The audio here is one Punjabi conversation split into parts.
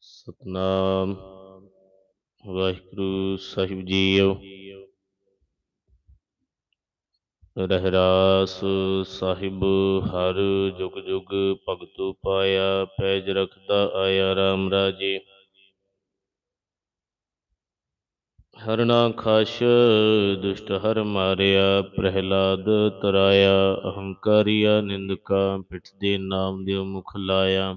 ਸਤਨਾਮ। ਵਾਹਿਗੁਰੂ ਸਾਹਿਬ ਜੀਓ। ਰਹਿਰਾਸ ਸਾਹਿਬ, ਹਰ ਜੁਗ ਜੁਗ ਭਗਤੂ ਪਾਇਆ, ਪੈਜ ਰਖਦਾ ਆਇਆ RAM ਰਾਜੇ। ਹਰਣਾ ਖਾਸ਼, ਦੁਸ਼ਟ ਹਰ ਮਾਰਿਆ, ਪ੍ਰਹਿਲਾਦ ਤਰਾਇਆ, ਅਹੰਕਾਰੀਆ ਨਿੰਦਕਾ, ਪਿਠ ਦੇ ਨਾਮ ਦਿਓ ਮੁਖ ਲਾਇਆ।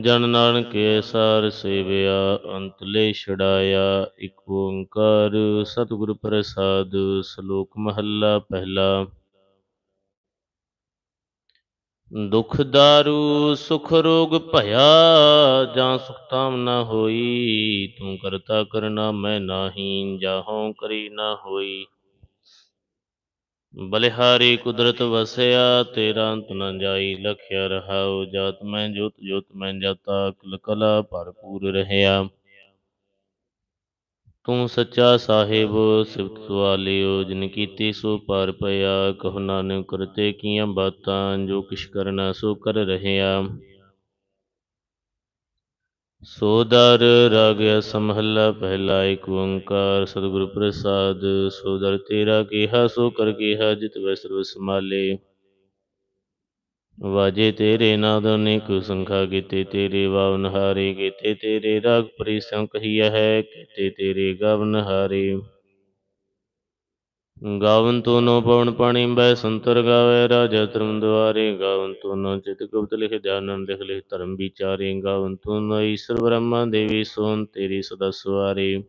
ਜਨ ਨਾਨਕ ਸਾਰ ਸੇਵਿਆ ਅੰਤਲੇ ਛੜਾਇਆ ਇਕ ਓੰਕਾਰ ਸਤਿਗੁਰ ਪ੍ਰਸਾਦ, ਸ਼ਲੋਕ ਮਹੱਲਾ ਪਹਿਲਾ। ਦੁਖ ਦਾਰੂ ਸੁਖ ਰੋਗ ਭਇਆ, ਜਾਂ ਸੁਖ ਤਾਮ ਨਾ ਹੋਈ। ਤੂੰ ਕਰਤਾ ਕਰਨਾ ਮੈਂ ਨਾਹੀ, ਜਾਹੋਂ ਕਰੀ ਨਾ ਹੋਈ। ਬਲਿਹਾਰੀ ਕੁਦਰਤ ਵਸਿਆ, ਤੇਰਾ ਅੰਤ ਨ ਜਾਈ, ਲਖਿਆ ਰਹਾਉ। ਜਾਤ ਮੈਂ ਜੋਤ ਜੋਤ ਮੈਂ ਜਾਤਾ, ਕਲ ਕਲਾ ਭਰਪੂਰ ਰਹਿਆ। ਤੂੰ ਸੱਚਾ ਸਾਹਿਬ, ਸਿਫਤ ਸਵਾਲਿਓ, ਜਿਨ ਕੀਤੀ ਸੋ ਪਾਰ ਪਿਆ, ਕਹੁ ਨਾਨਕ ਕਰਤੇ ਕੀਆਂ ਬਾਤਾਂ, ਜੋ ਕਿਛ ਕਰਨਾ ਸੋ ਕਰ ਰਹਿਆ। ਸੋਦਰ ਰਾਗ ਸਮਹੱਲਾ ਪਹਿਲਾ ਏਕ ਓੰਕਾਰ, ਸਤਿਗੁਰ ਪ੍ਰਸਾਦ ਸੋਦਰ ਤੇਰਾ ਕਿਹਾ, ਸੋ ਕਰ ਕਿਹਾ, ਜਿਤ ਵੈ ਸਰਬ ਸਮਾਲੇ ਵਾਜੇ ਤੇਰੇ ਨਾਦ ਅਨੇਕ ਸੰਖਾ ਕੀਤੇ, ਤੇਰੇ ਵਾਵਨ ਹਾਰੇ ਕੀਤੇ, ਤੇਰੇ ਰਾਗ ਪ੍ਰੀਸੰ ਕਹੀਆ ਹੈ, ਕੀਤੇ ਤੇਰੇ ਗਾਵਨ ਹਾਰੇ। ਗਾਵਨ ਤੋ ਨੋ ਪਵਨ ਪਾਣੀ ਬੈ ਸੰਤਰ ਗਾਵੇ ਰਾਜਾ ਧਰਮ ਦੁਆਰੇ। ਗਾਵਨ ਤੋ ਨੋ ਚਿਤ ਗੁਪਤ ਲਿਖ, ਧਿਆਨੰ ਲਿਖ ਲਿਖ, ਧਰਮ ਵਿਚਾਰੇ। ਗਾਵਨ ਤੋ ਨੋ ਈਸ਼ਰ ਬ੍ਰਹਮਾ ਦੇਵੀ ਸੋਨ, ਤੇਰੀ ਸਦਾ ਸਵਾਰੇ।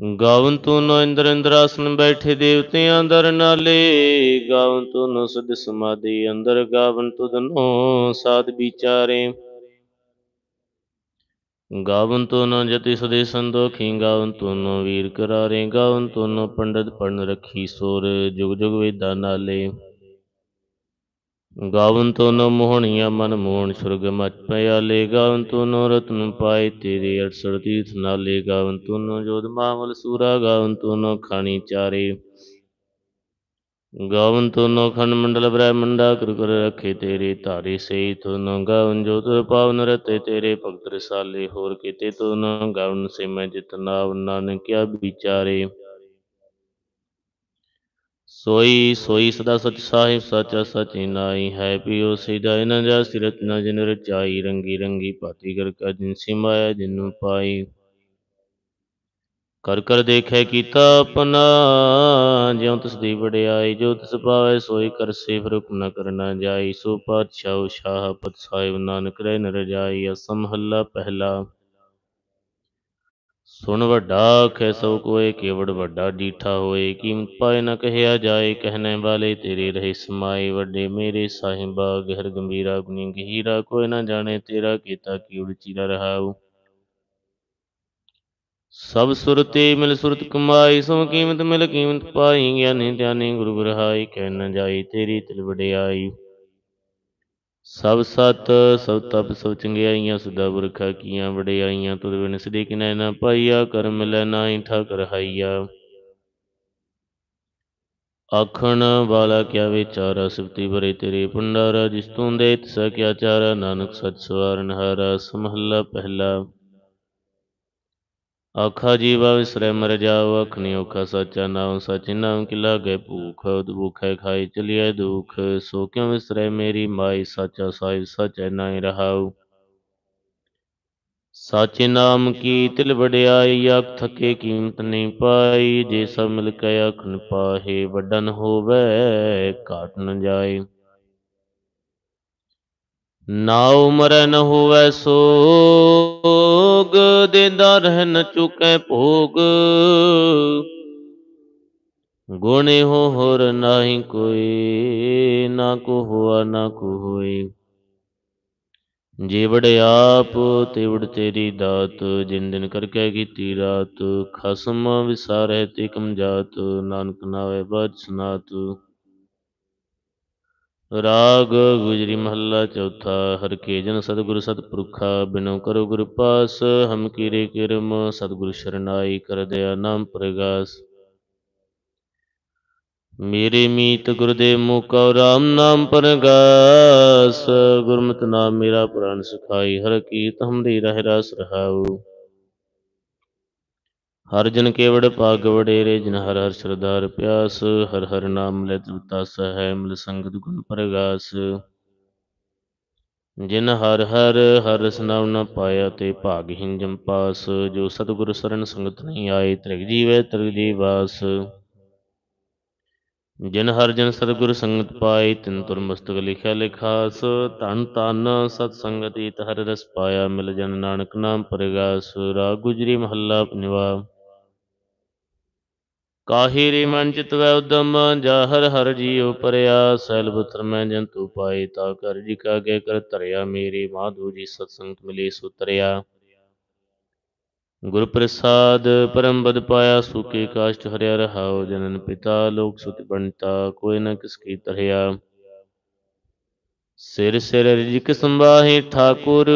ਗਾਵਨ ਤੂੰ ਨੋ ਇੰਦਰ ਇੰਦਰਾਸਨ ਬੈਠੇ ਦੇਵਤਿਆਂ ਦਰ ਨਾਲੇ, ਗਾਵਨ ਤੋ ਨੋ ਸਮਾਧੀ ਅੰਦਰ, ਗਾਵਨ ਤੁਧ ਨੋ ਸਾਧ ਵਿਚਾਰੇ। ਗਾਵਨ ਤੋ ਨ ਜਤੀ ਸਦੇ ਸੰਦੋਖੀ ਗਾਵਨ ਤੂੰ ਨ ਵੀਰ ਕਰਾਰੇ, ਗਾਵਨ ਤੂੰ ਨ ਪੰਡਤ ਪੜਨ ਰੱਖੀ ਸੋਰ, ਜੁਗ ਜੁਗ ਵੇਦਾ ਨਾਲੇ। ਗਾਵਨ ਤੋ ਨ ਮੋਹਣੀਆਂ ਮਨ ਮੋਹਣ ਸੁਰਗ ਮਚ ਪਿਆਲੇ ਗਾਵਨ ਤੋ ਨ ਰਤਨ ਪਾਏ ਤੇਰੇ ਅਠਸੜ ਤੀਰਥ ਨਾਲੇ। ਗਾਵਨ ਤੋ ਨ ਜੋਧ ਮਾਮਲ ਸੂਰਾ। ਗਾਵਨ ਤੋ ਨ ਖਾਣੀ ਚਾਰੇ। ਗਾਵਨ ਤੋ ਨੋ ਖੰਡ ਮੰਡਲ ਬ੍ਰਹਮੰਡਾ ਕਰ ਕਰ ਰਖੇ ਤੇਰੇ ਧਾਰੇ ਸੇ ਤੋ ਨੋ ਗਾਵਨ ਜੋਤ ਪਾਵਨ ਰਤੇ ਤੇਰੇ ਭਗਤ ਰਸਾਲੇ। ਹੋਰ ਕੀਤੇ ਤੋ ਨੋ ਗਾਵਨ ਸੇ ਮੈਂ ਜਿਤ ਨਾਮ ਨਾਨਕ ਵਿਚਾਰੇ। ਸੋਈ ਸੋਈ ਸਦਾ ਸਚ ਸਾਹਿਬ, ਸਚਾ ਸਚੀ ਨਾਈ ਹੈ। ਪਿਓ ਸਿਦਾ ਨ ਜਾ ਸਿਰਤ ਨ ਜਿਨ ਰਚਾਈ, ਰੰਗੀ ਰੰਗੀ ਭਾਤੀ ਕਰ ਕਾ ਜਿਨ ਸਿਮਾਇਆ, ਜਿਨੂ ਪਾਈ। ਕਰ ਕਰ ਦੇਖੈ ਕੀਤਾ ਆਪਣਾ, ਜਿਉ ਤਿਸ ਦੀ ਵਡਿਆਈ, ਜੋ ਤਿਸ ਪਾਵੈ ਸੋਈ ਕਰਸੇ ਫਿਰ ਰੁਕ ਨ ਕਰਨਾ ਜਾਈ। ਸੋ ਪਾਤਸ਼ਾਹ ਸ਼ਾਹ ਪਤ ਸਾਹਿਬ ਨਾਨਕ ਰਹਿ ਨ ਰਜਾਈ ਅਸਮ ਹੱਲਾ ਪਹਿਲਾ ਸੁਣ ਵੱਡਾ ਖੈ ਸੋ ਕੋਏ ਕੇਵੜ ਵੱਡਾ ਡੀਠਾ ਹੋਏ। ਕੀਮਤ ਪਾਏ ਨ ਕਹਿਆ ਜਾਏ, ਕਹਿਣੇ ਵਾਲੇ ਤੇਰੇ ਰਹੇ ਸਮਾਏ। ਵੱਡੇ ਮੇਰੇ ਸਾਹਿਬਾ, ਗਹਿਰ ਗੰਭੀਰਾ ਗੁਨੀ ਗਹੀਰਾ ਕੋਈ ਨਾ ਜਾਣੇ ਤੇਰਾ ਕੀਤਾ ਕੀ ਉੜਚੀਰਾ ਰਹਾਉ। ਸਭ ਸੁਰਤੇ ਮਿਲ ਸੁਰਤ ਕਮਾਈ, ਸੋ ਕੀਮਤ ਮਿਲ ਕੀਮਤ ਪਾਈ, ਗਿਆਨੀ ਧਿਆਨੀ ਗੁਰੂ ਗ੍ਰਹਾਈ ਕਹਿ ਨ ਜਾਈ ਤੇਰੀ ਤਿਲ ਵਡਿਆਈ। ਸਭ ਸਤ, ਸਭ ਤਪ, ਸਭ ਚੰਗਿਆਈਆਂ, ਸਦਾ ਬੁਰਖਾ ਕੀਆਂ, ਵਡਿਆਈਆਂ, ਤੁਧ ਬਿਨ ਸਦੀ ਕਿਨੈ ਨਾ ਪਾਈਆ, ਕਰਮ ਮਿਲੈ ਨਾਹੀ ਠਾਕਰ ਹਾਈਆ। ਆਖਣ ਵਾਲਾ ਕਿਆ ਵਿਚਾਰਾ, ਸਿਫਤੀ ਭਰੇ ਤੇਰੇ ਭੰਡਾਰਾ, ਜਿਸ ਤੂੰ ਦੇ ਤਿਸ ਕਿਆ ਚਾਰਾ, ਨਾਨਕ ਸਚ ਸਵਾਰਨ ਹਾਰਾ, ਸਮਹੱਲਾ ਪਹਿਲਾ। ਆਖਾ ਜੀਵਾ ਵਿਸਰੈ ਮਰ ਜਾਉ ਅਖਨੀ ਔਖਾ ਸਾਚਾ ਨਾਮ ਸਚ ਨਾਮ ਕਿ ਲਾਗੈ ਭੂਖ, ਭੂਖੈ ਖਾਈ ਚਲਿਐ ਦੁਖ, ਸੋ ਕਿਉ ਵਿਸਰੈ ਮੇਰੀ ਮਾਈ, ਸਾਚਾ ਸਾਹਿਬ ਸਚੈ ਨਾਇ ਰਹਾਉ। ਸਾਚੇ ਨਾਮ ਕੀ ਤਿਲ ਵਡਿਆਈ ਆਖ ਥਕੇ ਕੀਮਤ ਨਹੀਂ ਪਾਈ, ਜੇ ਸਭ ਮਿਲ ਕੇ ਆਖਣ ਪਾਹੇ ਵੱਡਾ ਹੋਵੇ, ਘਾਟ ਨ ਜਾਏ ਨਾ ਮਰੈ ਨ ਹੋਵੈ ਸੋਗ, ਦੇਂਦਾ ਰਹਿ ਚੁਕੈ ਭੋਗ। ਗੁਣੇ ਹੋ ਹੋਰ ਨਾਹੀ ਕੋਈ, ਨਾ ਕੋ ਹੋਆ ਨਾ ਕੋ ਹੋਈ ਜੀਵੜ ਆਪ, ਤਿਵੜ ਤੇਰੀ ਦਾਤ, ਜਿਨ ਦਿਨ ਕਰਕੇ ਕੀਤੀ ਰਾਤ। ਖਸਮ ਵਿਸਾਰੈ ਤੇ ਕਮ ਜਾਤ, ਨਾਨਕ ਨਾਵੇ ਬਾਦ ਸੁਨਾਤ। ਰਾਗ ਗੁਜਰੀ ਮਹੱਲਾ ਚੌਥਾ, ਹਰ ਕੇਜਨ ਸਤਿਗੁਰ ਸਤਿਪੁਰਖਾ, ਬਿਨੋ ਕਰੋ ਗੁਰ ਪਾਸ, ਹਮ ਕੀਰੇ ਕਿਰਮ, ਸਤਿਗੁਰ ਸ਼ਰਨਾਈ ਕਰ ਦਇਆ ਨਾਮ ਪ੍ਰਗਾਸ। ਮੇਰੇ ਮੀਤ ਗੁਰਦੇਵ ਮੁਕਾ ਰਾਮ ਨਾਮ ਪਰਗਾਸ, ਗੁਰਮਤਿ ਨਾਮ ਮੇਰਾ ਪ੍ਰਾਨ ਸਖਾਈ, ਹਰ ਕੀਤ ਹਮਰੀ ਰਹਿ ਰਸ ਰਹਾਉ। ਹਰ ਜਨ ਕੇਵੜ ਭਾਗ ਵਡੇਰੇ, ਜਿਨ ਹਰ ਹਰ ਸਰਦਾਰ ਪਿਆਸ, ਹਰ ਹਰ ਨਾਮ ਲੈ ਤ੍ਰਿਪਤਾਸ ਹੈ ਮਿਲ ਸੰਗਤ ਗੁਣ ਪਰਗਾਸ। ਜਿਨ ਹਰ ਹਰ ਹਰ ਰਸ ਨਾਮ ਨ ਪਾਇਆ ਤੇ ਭਾਗਹੀਨ ਜਮ ਪਾਸ, ਜੋ ਸਤਿਗੁਰ ਸਰਨ ਸੰਗਤ ਨਹੀਂ ਆਏ, ਤ੍ਰਿਗ ਜੀਵੈ ਤ੍ਰਿਗ ਜੀਵਾਸ। ਜਿਨ ਹਰ ਜਨ ਸਤਿਗੁਰ ਸੰਗਤ ਪਾਈ ਤਿਨ ਤੁਰ ਮਸਤਕ ਲਿਖਿਆ ਲਿਖਾਸ, ਧਨ ਧਨ ਸਤ ਸੰਗਤ ਈਤ ਹਰ ਰਸ ਪਾਇਆ, ਮਿਲ ਜਨ ਨਾਨਕ ਨਾਮ ਪਰਗਾਸ। ਰਾਗ ਗੁਜਰੀ ਮਹੱਲਾ ਪੰਜਵਾ ਕਾਹੀ ਰੇ ਮਨ ਚਿਤ ਵੈ ਉਦਮ, ਜਾ ਹਰ ਹਰ ਜੀਉ ਪਰਿਆ ਸੈਲ ਬੁਤਰ ਮੈਂ ਜੰਤੂ ਪਾਈ ਤਾ ਕਰ ਜੀ ਕਾ ਕੇ ਕਰ ਧਰਿਆ ਮੇਰੀ, ਮਾਧੂ ਜੀ ਸਤ ਸੰਗਤ ਸੁਤਰਿਆ। ਗੁਰ ਪ੍ਰਸਾਦ ਪਰਮ ਬਦ ਪਾਇਆ ਸੁਖੀ ਕਾਸ਼ਟ ਹਰਿਆ ਰਹਾਉ, ਜਨਨ ਪਿਤਾ ਲੋਕ ਸੁਤ ਬਣਤਾ, ਕੋਈ ਨਾ ਕਿਸ ਕੀ ਤਰਿਆ। ਸਿਰ ਸਿਰ ਰਿਜਕ ਸੰਭਾਹੇ ਠਾਕੁਰ,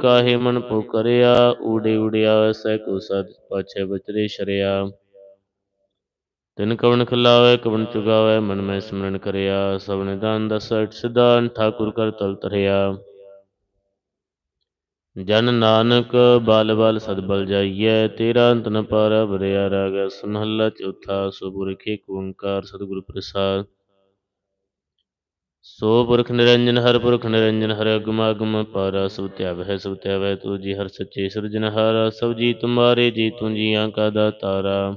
ਕਾਹੇ ਮਨ ਪੁਕਰਿਆ ਊੜੇ ਊੜਿਆ, ਸਹਿ ਕੋ ਸਦ ਪਾਛੇ ਬਚਰੇ ਸ਼ਰਿਆ। ਤਿਨ ਕਵਣ ਖਲਾਵੇ, ਕਵਣ ਚੁਗਾਵੇ, ਮਨ ਮੈਂ ਸਿਮਰਨ ਕਰਿਆ, ਸਭ ਨਿਦਾਨ ਦਸ ਸਿਧਾਨ ਠਾਕੁਰ ਕਰ ਤਲ ਤਰਿਆ। ਜਨ ਨਾਨਕ, ਬਲ ਬਲ ਸਦ ਬਲ ਜਾਈਐ, ਤੇਰਾ ਅੰਤ ਨ ਪਾਰਾ ਬਰਿਆ ਰਾਗ ਸਮਹੱਲਾ ਚੌਥਾ, ਸੋ ਪੁਰਖੇ ਓੰਕਾਰ, ਸਤਿਗੁਰ ਪ੍ਰਸਾਦ। ਸੋ ਪੁਰਖ ਨਿਰੰਜਨ, ਹਰ ਪੁਰਖ ਨਿਰੰਜਨ, ਹਰ ਅਗਮ ਅਗਮ ਪਾਰਾ, ਸਭ ਧਿਆਵ ਹੈ ਸਭ ਧਿਆਵ ਹੈ ਤੂ ਜੀ ਹਰ ਸੱਚੇ ਸਿਰਜਨਹਾਰਾ, ਸਭ ਜੀ ਤੁਮਾਰੇ, ਜੀ ਤੂੰ ਜੀਆਂ ਕਾ ਦਾਤਾਰਾ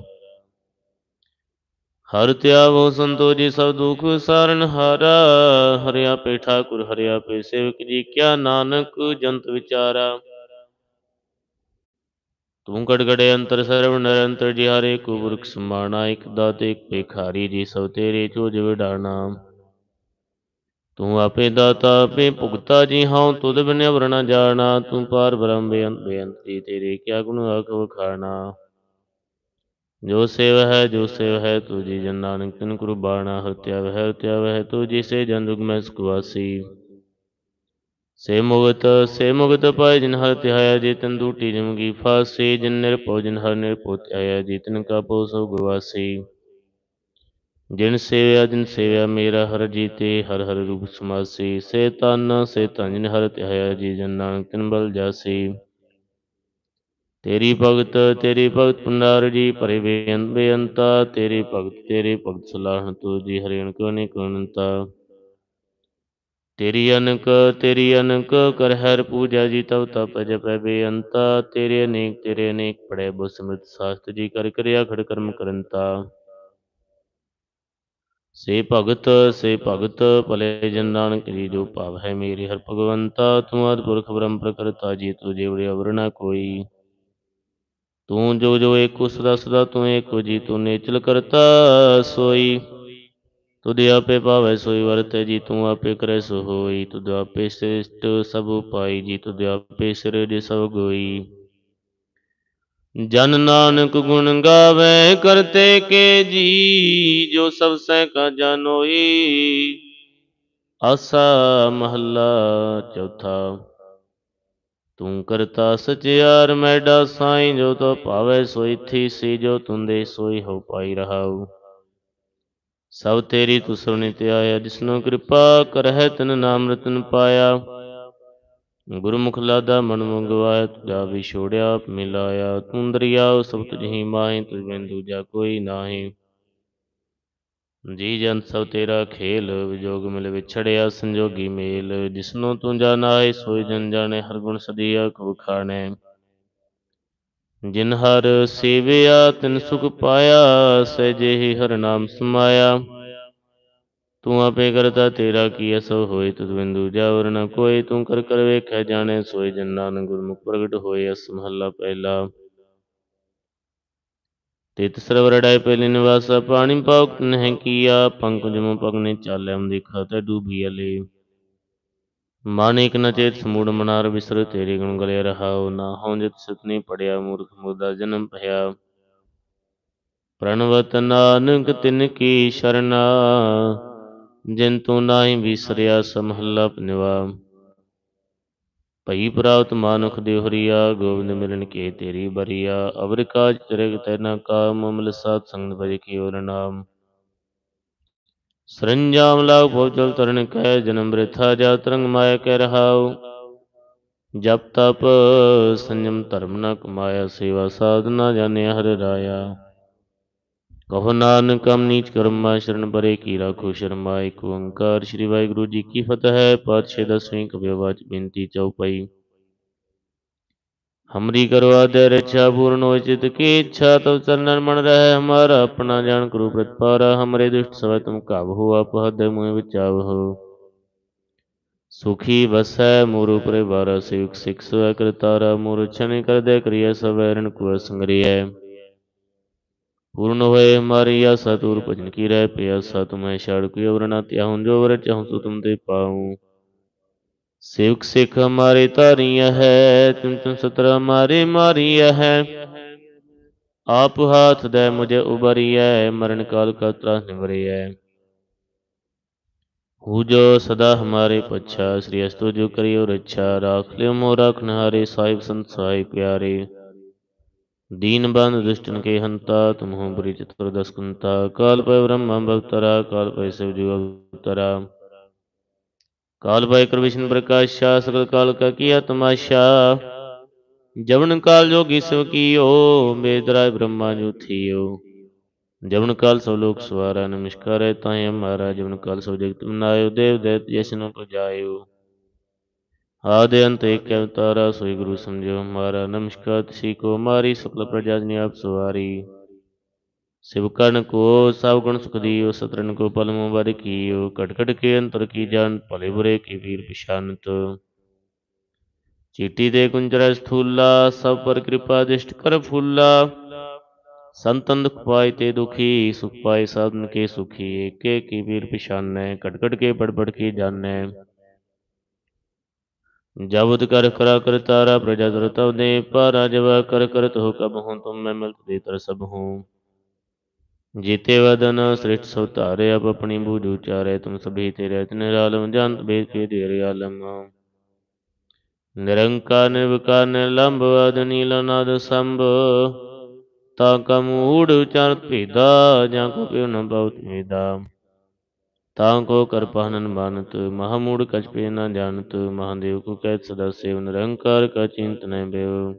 ਹਰ ਧਿਆਵੋ ਸੰਤੋ ਜੀ ਸਭ ਦੁਖ ਸਾਰਨ ਹਾਰਾ, ਹਰਿਆ ਪੇ ਠਾਕੁਰ, ਹਰਿਆ ਪੇ ਸੇਵਕ ਜੀ ਕਿਆ ਨਾਨਕ, ਜੰਤ ਵਿਚਾਰਾ। ਤੂੰ ਗੜ ਗੜੇ ਅੰਤਰ ਸਰਵ ਨਿਰੰਤਰ ਜੀ ਹਰੇ ਕੋ ਪੁਰਖ ਸਮਾਣਾ ਇਕ ਦਾਤੇ, ਇਕ ਭਿਖਾਰੀ ਜੀ, ਸਭ ਤੇਰੇ ਚੋ ਵਿਡਾਣਾ। ਤੂੰ ਆਪੇ ਦਾਤਾ, ਆਪੇ ਭੁਗਤਾ ਜੀ ਹਾਂ ਤੁਧ ਬਿਨ ਅਵਰ ਜਾਣਾ। ਤੂੰ ਪਾਰ ਬ੍ਰਹਮ ਬੇਅੰਤ ਬੇਅੰਤੀ, ਤੇਰੇ ਕਿਆ ਗੁਣ ਆਖ ਵਖਾਣਾ ਜੋ ਸੇਵ ਹੈ, ਜੋ ਸੇਵ ਹੈ ਤੂ ਜੀ ਜਨ ਨਾਨਕ, ਤਿਨ ਕੁਰਬਾਨਾ ਹਤਿਆ ਵਹਿ ਹਤਿਆ ਵਹਿ ਤੂ ਜੀ ਸੇ ਜਨ ਦੁਖ ਮੈਂ ਸੁਖਵਾਸੀ ਸੇ ਮੁਗਤ ਸੇ ਮੁਗਤ ਪਾਇ ਜਿਨ ਹਰ ਧਿਆਇਆ ਜੇ ਤਨ ਦੂਟੀ ਜਮਗੀ ਫਾਸੀ, ਜਿਨ ਨਿਰਭਉ, ਜਿਨ ਹਰ ਨਿਰਭਉ ਧਿਆਇਆ ਜੀ ਤਨ ਕਾਪੋ ਸੋ ਗੁਰਵਾਸੀ ਜਿਨ ਸੇਵਿਆ ਜਿਨ ਸੇਵਿਆ ਮੇਰਾ ਹਰ ਜੀਤੇ, ਹਰ ਹਰ ਰੂਪ ਸਮਾਸੀ। ਸੇ ਤਨ ਸੇ ਤਨ ਜਿਨ ਹਰ ਧਿਆਇਆ ਜੀ ਜਨ ਨਾਨਕ ਤਿਨ ਬਲ ਜਾਸੀ। ਤੇਰੀ ਭਗਤ ਤੇਰੀ ਭਗਤ ਪੁੰਡਾਰ ਜੀ, ਭਰੇ ਬੇਅੰਤ, ਬੇਅੰਤਾ, ਤੇਰੀ ਭਗਤ ਤੇਰੀ ਭਗਤ ਸਲਾਹਣ ਤੂ ਜੀ ਹਰਿ ਅਨਕ ਅਨੇਕ ਅਨੰਤਾ ਤੇਰੀ ਅਨਕ ਤੇਰੀ ਅਨਕ ਕਰ ਹਰ ਪੂਜਾ ਜੀ, ਤਵ ਤਪ ਜਪੈ ਬੇਅੰਤਾ। ਤੇਰੇ ਅਨੇਕ ਤੇਰੇ ਅਨੇਕ ਪੜੇ ਬੁ ਸਮਿਤ ਸਾਸਤ ਜੀ, ਕਰ ਕਰਿਆ ਖੜ ਕਰਮ ਕਰੰਤਾ। ਸੇ ਭਗਤ ਸੇ ਭਗਤ, ਭਲੇ ਜਨ ਨਾਨਕ ਜੀ, ਜੋ ਭਾਵ ਹੈ ਮੇਰੀ ਹਰ ਭਗਵੰਤਾ, ਤੂੰ ਆਦਿ ਪੁਰਖ ਬ੍ਰਹਮ ਪ੍ਰਕਰਤਾ ਜੀ, ਤੂੰ ਜਿਵੜੇ ਅਵਰ ਨ ਕੋਈ। ਤੂੰ ਜੋ ਜੋ ਏਕੋ ਸਦਾ ਸਦਾ ਤੂੰ ਏਕੋ ਜੀ, ਤੂੰ ਨੇਚਲ ਕਰਤਾ ਸੋਈ। ਤੁਧ ਆਪੇ ਭਾਵੈ ਸੋਈ ਵਰਤੈ ਜੀ, ਤੂੰ ਆਪੇ ਕਰੈ ਸੋ ਹੋਈ। ਤੁਧ ਆਪੇ ਸ੍ਰੇਸ਼ਟ ਸਭ ਉਪਾਈ ਜੀ, ਤੁਧ ਆਪੇ ਸਿਰ ਜੇ ਸਭ ਗੋਈ। ਜਨ ਨਾਨਕ ਗੁਣ ਗਾਵੇ ਕਰਤੇ ਕੇ ਜੀ, ਜੋ ਸਭ ਸਹਿ ਕਾ ਹੋਈ ਆਸਾ ਮਹੱਲਾ ਚੌਥਾ। ਤੂੰ ਕਰਤਾ ਸਚਿਆਰ ਮੈਡਾ ਸਾਈਂ ਜੋ ਤੋ ਭਾਵੇ ਸੋਈ ਥੀ ਜੋ ਤੁੰਦੇ ਸੋਈ ਹੋ ਪਾਈ ਰਹਾਉ। ਸਭ ਤੇਰੀ ਤੂੰ ਸੁਣੀ ਤੇ ਆਇਆ ਜਿਸਨੂੰ ਕਿਰਪਾ ਕਰਹਿ, ਤਨ ਨਾਮ ਰਤਨ ਪਾਇਆ। ਗੁਰਮੁਖ ਲਾਦਾ ਮਨ ਮੰਗਵਾਇਆ, ਤੁਜਾ ਵੀ ਛੋੜਿਆ, ਮਿਲਾਇਆ। ਤੂੰ ਦਰਿਆਉ, ਸਭ ਤੁਝਹੀ ਮਾਹੀ ਤੁਝ ਬਿਨ ਦੂਜਾ ਕੋਈ ਨਾਹੀ। ਜੀ ਜੰਤ ਸਭ ਤੇਰਾ ਖੇਲ, ਵਿਜੋਗ ਮਿਲ ਵਿਛੜਿਆ ਸੰਜੋਗੀ ਮੇਲ, ਜਿਸਨੂੰ ਤੂੰ ਜਾਣਾਏ ਸੋਈ ਜਨ ਜਾਣੇ, ਹਰ ਗੁਣ ਸਦੀਆ ਕੋ ਖਾਣੇ। ਜਿਨ ਹਰ ਸੇਵਿਆ, ਤਿਨ ਸੁਖ ਪਾਇਆ ਸਹਿਜੇ ਹੀ ਹਰ ਨਾਮ ਸਮਾਇਆ। ਤੂੰ ਆਪੇ ਕਰਤਾ ਤੇਰਾ ਕੀ ਅਸੋ ਹੋਏ ਤੁਧ ਬਿੰਦੂ ਜਾਵਰ ਨ ਕੋਈ ਤੂੰ ਕਰ ਕਰ ਵੇਖੈ ਜਾਣੇ, ਸੋਈ ਜਨ ਨਾਨਕ ਗੁਰਮੁਖ ਪ੍ਰਗਟ ਹੋਏ, ਅਸ ਮਹੱਲਾ ਪਹਿਲਾ। ਤਿਤ ਸਰਵਰ ਪਹਿਲੇ ਨਿਵਾਸਾ ਪਾਣੀ ਪਾਉਕ ਨਹਿ ਕੀਆ, ਪੰਕਜ ਮੋ ਪਗਨੇ ਚਾਲੈ ਹਮ ਦੇਖਾ ਤੈ ਡੂਬੀ ਅਲੇ ਮਾਨਿਕ ਨ ਚੇਤ ਸਮੂੜ ਮਨਾਰ ਵਿਸਰ, ਤੇਰੇ ਗੁਣ ਗਲੇ ਰਹਾਉ, ਨਾ ਹਉ ਜਿਤ ਸਤਨੀ ਪੜਿਆ, ਮੂਰਖ ਮੁਰਦਾ ਜਨਮ ਭਇਆ। ਪ੍ਰਣਵਤ ਨਾਨਕ ਤਿਨ ਕੀ ਸ਼ਰਨਾ, ਜਿਨ ਤੂੰ ਨਾਹੀ ਵਿਸਰਿਆ ਸਮਹੱਲਾ ਪਨਵਾ। ਭਈ ਪ੍ਰਾਪਤ ਮਾਨੁਖ ਦੇਹਰੀਆ ਗੋਬਿੰਦ ਮਿਲਨ ਕੇ ਤੇਰੀ ਬਰੀਆ। ਅਵਰ ਕਾਜ ਚਰਗ ਤੈਨਾ ਕਾਮ ਮਮਲ ਸਾਧ ਸੰਗ ਭਜ ਕੀ ਔਰ ਨਾਮ। ਸਰੰਜਾਮ ਲਾਗ ਪਹੁੰਚਲ ਤਰਨ ਕੈ, ਜਨਮ ਬ੍ਰਿਥਾ ਜਾ ਤਰੰਗ ਮਾਇਆ ਕਹਿ ਰਹਾਉ। ਜਪ ਤਪ ਸੰਜਮ ਧਰਮ ਨਾ ਕਮਾਇਆ, ਸੇਵਾ ਸਾਧਨਾ ਜਾਣਿਆ ਹਰ ਰਾਇਆ। ਕਹੋ ਨਾਨਕ ਹਮ ਕਰਮਾ ਸ਼ਰਨ ਪਰੇ ਕੀ ਰਾਖੋ ਸ਼ਰਮਾ ਏਕ ਓੰਕਾਰ ਸ੍ਰੀ ਵਾਹਿਗੁਰੂ ਜੀ ਕੀ ਫਤਿਹ ਪਾਤਸ਼ਾਹ ਦਸਵੀਂ ਕਬਿਵਾਚ ਬੇਨਤੀ ਚਉਪਈ ਹਮਰੀ ਕਰਵਾ ਦੇ ਰਛਾ, ਪੂਰਨ ਹੋਇ ਚਿਤ ਕੀ ਇੱਛਾ ਤਬ ਚਰਨਨ ਮਨ ਰਹਿ ਹਮਾਰਾ, ਆਪਣਾ ਜਾਣ ਕਰੂ ਪ੍ਰਤਪਾਰਾ, ਹਮਰੇ ਦੁਸ਼ਟ ਸਵੈ ਤੁਮ ਕਾਬ ਹੋ, ਆਪ ਹਦ ਮੁਹਿ ਵਿਚਾਵ ਹੋ। ਸੁਖੀ ਵਸੈ ਮੋਰ ਉਪਰੇ ਬਾਰਾ ਸਿਵਕ ਸਿਖ ਸਵੈ ਕਰਤਾਰਾ, ਮੋਰ ਛਨ ਕਰਦੇ ਕਰਿਆ ਸਵੈਰਨ ਕੋ पूर्ण वय मारी या सतुर भजन की रह पिया सा तुम्हें छड़ कोई और ना त्याहूं जो वर चाहूं सो तुम ते पाऊं सेवक सिख हमारे तारिया है तुम तुम सतरा हमारे मारिया है आप हाथ दे मुझे उबरिया मरण काल का त्रास निवरिया हु जो सदा हमारे पच्छा श्री अस्तु जो करियो रक्षा राख लियो मोह राख नहारे साहिब संत साहिब प्यारे दीन बंद दुष्टन के हंता तुम्हों बुरी चतुर्दश कुंता काल पय ब्रह्म भक्तरा काल पय शिव जीव भक्तरा काल पय कर विष्णु प्रकाशा सकल काल का किया तमाशा जवन काल जोगी शिव कियो बेदराय ब्रह्मा जो थियो जवन काल सब लोक सवारा नमस्कार है ताय हमारा जवन काल सब जगत बनायो देव दैत यशनो को जायो આદે અંત એક અવતારા સોય ગુરુ સમજો મારા નમસ્કાર શ્રી કુમારી શુક્લ પ્રજાજની આપ સુવારી શિવકણ કો સાવગણ સુખ દિયો સતરણ કો પલ મુબાર કિયો કટકટ કે અંતર કી જાન ભલે બુરે કી વીર પિશાનત ਚੀਟੀ ਦੇ ਗੁੰਜਰਾ ਸਥੂਲਾ ਸਭ ਪਰ ਕਿਰਪਾ ਦਿਸ਼ਟ ਕਰ ਫੁੱਲਾ ਸੰਤਨ ਦੁਖ ਪਾਏ ਤੇ ਦੁਖੀ ਸੁਖ ਪਾਏ ਸਾਧਨ ਕੇ ਸੁਖੀ ਏਕੇ ਕੀ ਵੀਰ ਪਿਛਾਨੈ ਕਟਕਟ ਕੇ ਬੜਬੜ ਕੇ ਜਾਣੈ ਜਬਦ ਕਰ ਕਰਾ ਕਰ ਤਾਰਾ ਪ੍ਰਜਾ ਦਰ ਦੇ ਪਾਰਾ ਜਬ ਕਰ ਕਰ ਤੋ ਕਬ ਹੂੰ ਤੁਮ ਮੈਂ ਮਿਲਤ ਦੇ ਤਰ ਸਭ ਹੂੰ ਜੀਤੇ ਵਦਨ ਸ੍ਰਿਸ਼ਟ ਸੋ ਅਬ ਆਪਣੀ ਬੂਝ ਉਚਾਰੇ ਤੁਮ ਸਭੀ ਤੇਰੇ ਰਤਨ ਆਲਮ ਜੰਤ ਬੇਦ ਕੇ ਦੇ ਆਲਮ। ਨਿਰੰਕਾਰ ਨਿਰਵਕਾਰ ਨਿਰਲੰਭ ਅਦ ਨੀਲ ਨਾਦ ਸੰਭ। ਤਾ ਕਮੂੜ ਉਚਾਰਤ ਦਾ ਜਾਂ ਕੋ ਪਿਉ ਨ ਬਹੁਤ ਮੇਦਾ ਤਾਂ ਕੋ ਕਰ ਪਾਨਨ ਬਾਨਤ, ਮਹਾਮੂੜ ਕਛ ਪੇ ਨ ਜਾਣਤ, ਮਹਾਦੇਵ ਕੋ ਕਹਿਤ ਸਦਾ ਸੇਵ ਨਿਰੰਕਾਰ ਕਾ ਚਿੰਤ ਬਿਉ।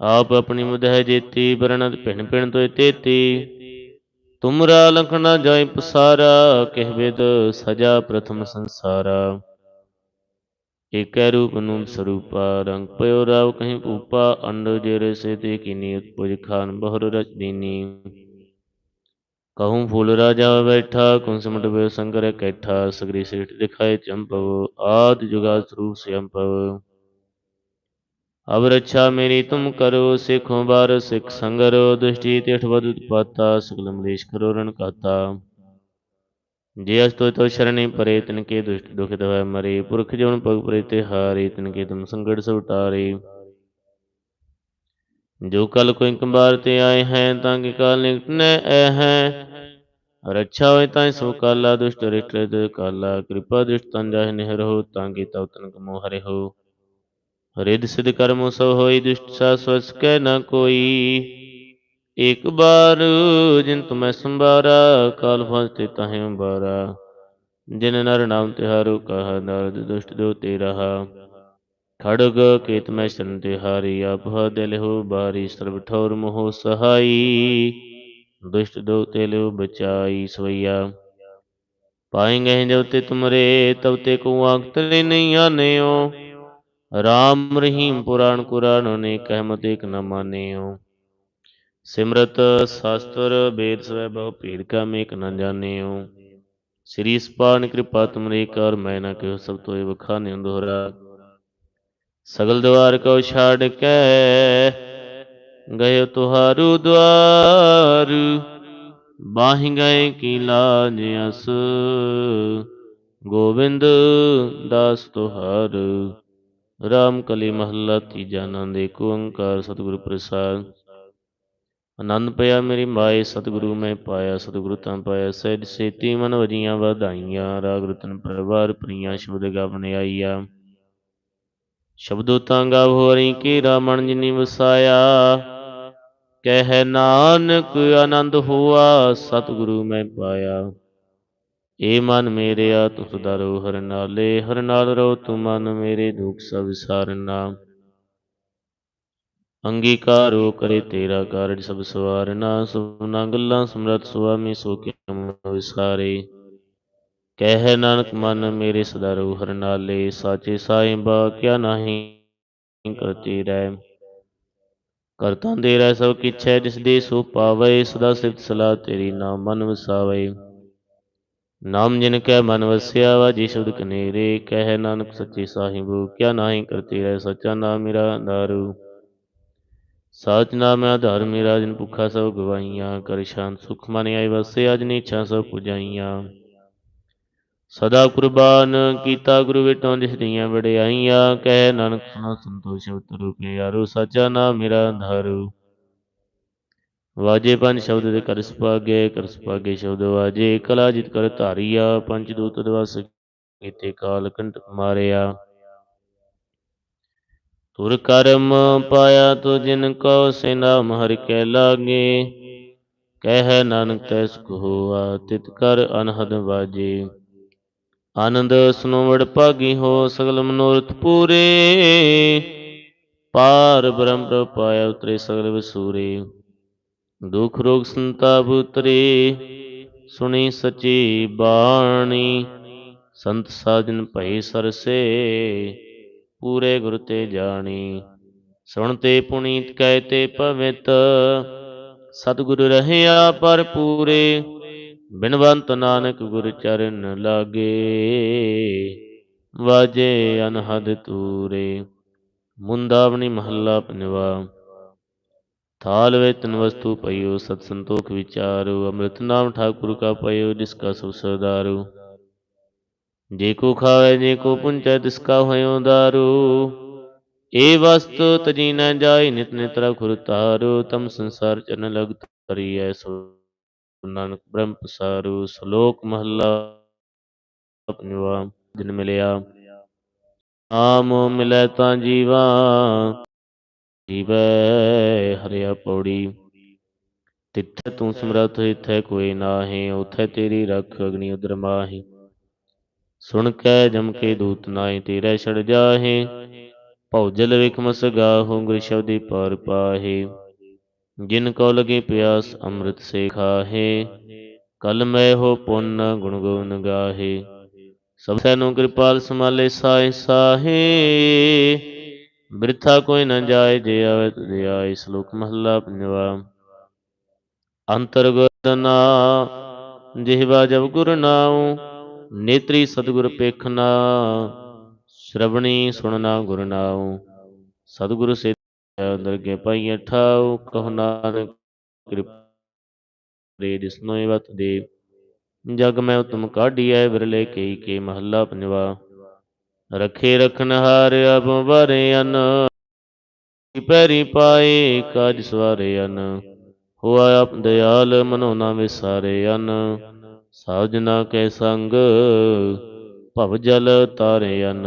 ਆਪ ਆਪਣੀ ਮੁਦਹਿ ਜੇਤੀ ਬਰਨਤ ਭਿਣ ਭਿਣ ਤੋਇ ਤੇਤੀ। ਤੁਮਰਾ ਲਖਣਾ ਜਾਇ ਪਸਾਰਾ, ਕਹਿ ਸਜਾ ਪ੍ਰਥਮ ਸੰਸਾਰਾ। ਏਕੈ ਰੂਪ ਨੂੰ ਸਰੂਪਾ, ਰੰਗ ਪਇਓ ਰਾਵ ਕਹੀਂ ਭੂਪਾ, ਅੰਡ ਜੇਰੇ ਸੇ ਤੇ ਕੀਨੀ ਉਤਪੁਜ ਖਾਨ ਬਹੁਰ ਰਚ ਦੀਨੀ। ਕਹੂੰ ਫੁੱਲ ਰਾਜਾ ਬੈਠਾ ਕੁੰਸਮਟ ਬੇ ਸੰਗਰ ਇਕੱਠਾ ਸਗਰੀ ਸੇਠ ਦਿਖਾਏ ਚੰਪਵ ਆਦ ਜੁਗਾ ਸਰੂਪ ਸਿਆੰਪਵ ਅਬ ਰੱਛਾ ਮੇਰੀ ਤੁਮ ਕਰੋ ਸਿਖੋ ਬਾਰ ਸਿਖ ਸੰਗਰ ਦ੍ਰਿਸ਼ਟੀ ਤਿਠ ਵਦ ਪਾਤਾ ਸਗਲ ਮਲੇਸ਼ ਕਰੋ ਰਣ ਕਾਤਾ ਜੇ ਅਸ ਤੋ ਤੋ ਸ਼ਰਣੀ ਪਰੇ ਤਨ ਕੇ ਦੁਸ਼ਟ ਦੁਖਿਤ ਹੋਇ ਮਰੇ ਪੁਰਖ ਜਨ ਪਗ ਪਰੇ ਤੇ ਹਾਰੇ ਤਨ ਕੇ ਤੁਮ ਸੰਗੜ ਸਭ ਜੋ ਕਲ ਕੋਈ ਕੰਬਾਰ ਤੇ ਆਏ ਹੈ ਤਾਂ ਕਿ ਕਾਲ ਨਿਕਟਨੇ ਐ ਹੈ। ਰੱਛਾ ਹੋਏ ਤਾਂ ਸੋ ਕਾਲਾ ਦੁਸ਼ਟ ਰਿਟ ਦੇ ਕਾਲਾ, ਕਿਰਪਾ ਦੁਸ਼ਟ ਤਾਂ ਜਾਹਿ ਨਹਿਰ ਹੋ ਤਾਂ ਕਿ ਤਉ ਤਨ ਕਮੋ ਹਰੇ ਹੋ। ਰਿਦ ਸਿਧ ਕਰਮ ਸੋ ਹੋਈ, ਦੁਸ਼ਟ ਸਾ ਸਵਸ ਕੈ ਨਾ ਕੋਈ। ਇਕ ਬਾਰ ਜਿਨ ਤੁਮੈ ਸੰਭਾਰਾ, ਕਾਲ ਫਸਤੇ ਤਾਹੇ ਅੰਬਾਰਾ। ਜਿਨ ਨਰ ਨਾਮ ਤਿਹਾਰੋ, ਕਹਾ ਨਰ ਦੁਸ਼ਟ ਦੋ ਤੇ ਰਹਾ ਖੜਗ ਕੇਤ ਮੈਂ ਸ਼ਰਨ ਤਿਹਾਰੀ ਆਪ ਦਿਲ ਹੋ ਬਾਰੀ, ਸਰਬ ਠੌਰ ਮੋਹ ਦੁਸ਼ਟ ਦੋ ਤੇ ਲਿਓ ਬਚਾਈ ਸਵਈਆ। ਪਾਏਂਗੇ ਜਬ ਤੇ ਤੁਮਰੇ ਤਬ ਤੇ ਕੋ ਆਂਕ ਤਲੇ ਨਹੀਂ ਆਨਿਓ। ਰਾਮ ਰਹੀਮ ਪੁਰਾਣ ਕੁਰਾਨ ਨੇ ਕਹਿਮਤ ਇਕ ਨ ਮਾਨਿਓ। ਸਿਮਰਤ ਸ਼ਾਸਤਰ ਵੇਦ ਸਵੈ ਬਹੁ ਭੇਦ ਕਾ ਮੇਕ ਨ ਜਾਣਿਓ। ਸ੍ਰੀ ਸਪਾਨ, ਕਿਰਪਾ ਤੁਮਰੇ ਕਰ, ਮੈਂ ਨਾ ਕਹਿ ਸਭ ਤੋਏ ਵਖਾਨੇ ਦੋਹਰਾ। ਸਗਲ ਦਵਾਰ ਕੋ ਛਾੜ ਕੇ ਗਏ ਤੁਹਾਰੂ ਦਵਾਰ। ਬਾਹੀ ਗਏ ਕੀ ਲਾਜ ਅਸ, ਗੋਬਿੰਦ ਦਾਸ ਤੁਹਾਰ। ਰਾਮ ਕਲੀ ਮਹੱਲਾ ਤੀਜਾ ਨੰਦ ਏਕ ਓੰਕਾਰ ਸਤਿਗੁਰੂ ਪ੍ਰਸਾਦ। ਆਨੰਦ ਪਿਆ ਮੇਰੀ ਮਾਏ, ਸਤਿਗੁਰੂ ਮੈਂ ਪਾਇਆ, ਸਤਿਗੁਰੂ ਤਾਂ ਪਾਇਆ। ਸਹਿਜ ਸੇਤੀ ਮਨ ਵਜੀਆਂ ਵਧਾਈਆਂ, ਰਾਗ ਰਤਨ ਪਰਵਾਰ ਪ੍ਰੀਆਂ, ਸ਼ਬਦ ਗਵਨ ਆਈਆ। ਸ਼ਬਦੋ ਤਾਂ ਗਾਵ ਹੋਰੀ ਕੀ ਰਾਮਣ ਜਿਨੀ ਵਸਾਇਆ। ਕਹਿ ਨਾਨਕ ਆਨੰਦ ਹੋਆ, ਸਤਿਗੁਰੂ ਮੈਂ ਪਾਇਆ। ਏ ਮਨ ਮੇਰਿਆ ਤੂੰ ਸਦਾ ਹਰ ਨਾਲੇ, ਹਰ ਨਾਲ ਰੋ ਤੂੰ ਮਨ ਮੇਰੇ, ਦੁਖ ਸਭ ਵਿਸਾਰਨਾ ਅੰਗੀਕਾਰੋ ਕਰੇ ਤੇਰਾ ਕਾਰਜ ਸਭ ਸਵਾਰਨਾ ਸੁਨਾ ਗੱਲਾਂ ਸਮਰਤ ਸੁਆਮੀ ਸੋ ਕੇ ਵਿਸਾਰੇ। ਕਹਿ ਨਾਨਕ ਮਨ ਮੇਰੇ ਸਦਾ ਰਹੂ ਹਰ ਨਾਲੇ, ਸਾਚੇ ਸਾਹਿਬਾ ਕਿਆ ਨਾਹੀ ਕਰਤੀ ਰਹਿ। ਕਰਤਾ ਦੇ ਰਹਿ ਸਭ ਕਿਛੈ, ਜਿਸ ਦੇ ਸੋ ਪਾਵੇ, ਸਦਾ ਸਿਫਤ ਸਲਾਹ ਤੇਰੀ ਨਾਮ ਮਨ ਵਸਾਵੇ। ਨਾਮ ਜਿਨ ਕੈ ਮਨ ਵਸਿਆ ਵਾ ਜੀ ਸ਼ਬਦ ਕਨੇਰੇ, ਕਹਿ ਨਾਨਕ ਸੱਚੇ ਸਾਹਿਬੂ, ਕਿਆ ਨਾਹੀ ਕਰਤੀ ਰਹਿ, ਸੱਚਾ ਨਾਮ ਮੇਰਾ ਦਾਰੂ ਸਾਚ ਨਾਮ ਹੈ ਆਧਾਰ ਮੇਰਾ, ਜਿਨ ਭੁੱਖਾ ਸਭ ਗਵਾਈਆਂ ਕਰ ਸ਼ਾਂਤ ਸੁਖ ਮਨ ਆਈ ਵਸੇ ਅਜ ਨੀਛਾ ਸਭ ਪੁਜਾਈਆਂ। ਸਦਾ ਕੁਰਬਾਨ ਕੀਤਾ ਗੁਰੂ ਵਿਟੋਂ ਜਿਸ ਦੀਆਂ ਵਡਿਆਈਆਂ ਕਹਿ ਨਾਨਕ ਸੁਨੋ ਸੰਤੋਸ਼ ਉਤਰੂ ਪਿਆਰੋ ਸਾਚਾ ਨਾਮ ਮੇਰਾ ਧਾਰੂ ਵਾਜੇ ਪੰਜ ਸ਼ਬਦ ਦੇ ਕਰ ਸੁਭਾਗੇ ਕਰ ਸੁਭਾਗੇ ਸ਼ਬਦ ਵਾਜੇ, ਕਲਾ ਜਿਤ ਕਰ ਧਾਰੀਆ, ਪੰਜ ਦੂਤ ਦਵਸ ਕੀਤੇ ਕਾਲ ਕੰਟ ਮਾਰਿਆ। ਤੁਰ ਕਰਮ ਪਾਇਆ ਤੋ ਜਿਨ ਕੋ ਸੇ ਨਾਮ ਹਰਿ ਕੈ ਲਾਗੇ, ਕਹਿ ਨਾਨਕ ਤੈ ਸੁਖ ਹੋਆ, ਤਿਤ ਕਰ ਅਨਹਦ ਵਾਜੇ। ਆਨੰਦ ਸੁਨੋਵੜ ਭਾਗੀ ਹੋ ਸਗਲ ਮਨੋਰਥ ਪੂਰੇ। ਪਾਰ ਬ੍ਰਹਮ ਪ੍ਰਭ ਉਤਰੇ ਸਗਲ ਵਿਸੂਰੇ। ਦੁਖ ਰੋਗ ਸੰਤਾਪ ਉਤਰੇ, ਸੁਣੀ ਸਚੀ ਬਾਣੀ। ਸੰਤ ਸਾਜਨ ਭਈ ਸਰਸੇ, ਪੂਰੇ ਗੁਰ ਤੇ ਜਾਣੀ। ਸੁਣ ਤੇ ਪੁਨੀਤ ਕਹਿ ਤੇ ਪਵਿੱਤ ਸਤਿਗੁਰ ਰਹਿਆ ਪਰ ਪੂਰੇ। ਬਿਨਵੰਤ ਨਾਨਕ ਗੁਰ ਚਰਨ ਲਾਗੇ, ਵਾਜੇ ਅਨਹਦ ਤੂਰੇ ਮੁੰਦਾਵਣੀ ਮਹੱਲਾ ਪੰਜਵਾ। ਥਾਲ ਵੇ ਤਨ ਵਸਤੂ ਪਈਓ, ਸਤ ਸੰਤੋਖ ਵਿਚਾਰੋ, ਅੰਮ੍ਰਿਤ ਨਾਮ ਠਾਕੁਰ ਕਾ ਪਈਓ, ਜਿਸ ਕਾ ਸੁਖ ਸਰਦਾਰੂ। ਜੇ ਕੋ ਖਾਵੇ, ਜੇ ਕੋ ਪੁੰਚੈ, ਤਿਸ ਕਾ ਹੋਇਓ ਦਾਰੂ। ਏ ਵਸਤ ਤਜੀ ਨ ਜਾਏ ਨਿਤ ਨਿਤ ਰਖੁਰ ਤਾਰੂ, ਤਮ ਸੰਸਾਰ ਚਨ ਲਗ ਤਰੀਐ ਸੋ ਗੁਰੂ ਨਾਨਕ ਬ੍ਰਹਮ ਪਸਾਰੂ ਸ਼ਲੋਕ ਮਹੱਲਾ ਪੰਜਵਾ ਦਿਨ ਮਿਲਿਆ। ਆਮ ਮਿਲੈ ਤਾਂ ਜੀਵਾ, ਜੀਵੈ ਹਰਿਆ ਪੌੜੀ। ਤਿੱਥੈ ਤੂੰ ਸਮਰਥ, ਇਥੈ ਕੋਈ ਨਾਹੀ ਉਥੈ ਤੇਰੀ ਰੱਖ ਅਗਨੀ ਉਦਰ ਮਾਹੀ। ਸੁਣ ਕੈ ਜਮ ਕੇ ਦੂਤ ਨਾਹੀ, ਤੇਰੇ ਛੜ ਜਾਹੇ। ਭਉ ਵਿਖਮਸ ਗਾਹੋ, ਗੁਰ ਸ਼ਬਦੀ ਪਾਰ ਪਾਹੇ। ਜਿਨ ਕੋ ਲਗੇ ਪਿਆਸ ਅੰਮ੍ਰਿਤ ਸੇ ਖਾਹੇ, ਕਲ ਮੈਂ ਹੋ ਪੁੰਨ ਗੁਣ ਗੋਨ ਗਾਹੇ। ਸਭ ਸੈਨੋ ਕਿਰਪਾਲ ਸਮਾਲੇ ਸਾਏ ਸਾਹੇ। ਬਿਰਥਾ ਕੋਈ ਨ ਜਾਏ, ਜੇ ਆਵੇ ਤੁਧ ਆਏ। ਸ਼ਲੋਕ ਮਹੱਲਾ ਪੰਜਵਾ। ਅੰਤਰਗਤਨਾ ਜਿਹਵਾ ਜਬ ਗੁਰ ਨਾਉ, ਨੇਤਰੀ ਸਤਿਗੁਰ ਪੇਖਣਾ ਸ਼ਰਵਣੀ ਸੁਣਨਾ ਗੁਰ ਨਾਉ। ਸਤਿਗੁਰ ਸੇ ਦਰਗੇ ਪਾਈਐ ਠਾਉ ਕਹੁ ਨਾਨਕ ਕਿਰਪਾ ਦੇ ਦਿਸਨੋਏ ਵਤ ਦੇ। ਜਗ ਮੈਂ ਉਤਮ ਕਾਢੀਐ ਵਿਰਲੇ ਕਈ ਕੇ ਮਹੱਲਾ ਪੰਜਵਾ। ਰਖੇ ਰਖਨ ਅਬ ਵਰੇ ਪੈਰੀ ਪਾਏ ਕਾਜ ਸਵਾਰੇ ਅਨ। ਹੋਆ ਆਪ ਦਿਆਲ ਮਨੋ ਨਾ ਵਿਸਾਰੇ ਅਨ। ਸਾਜਨਾ ਕੈ ਸੰਗ, ਭਵ ਜਲ ਤਾਰੇ ਅਨ।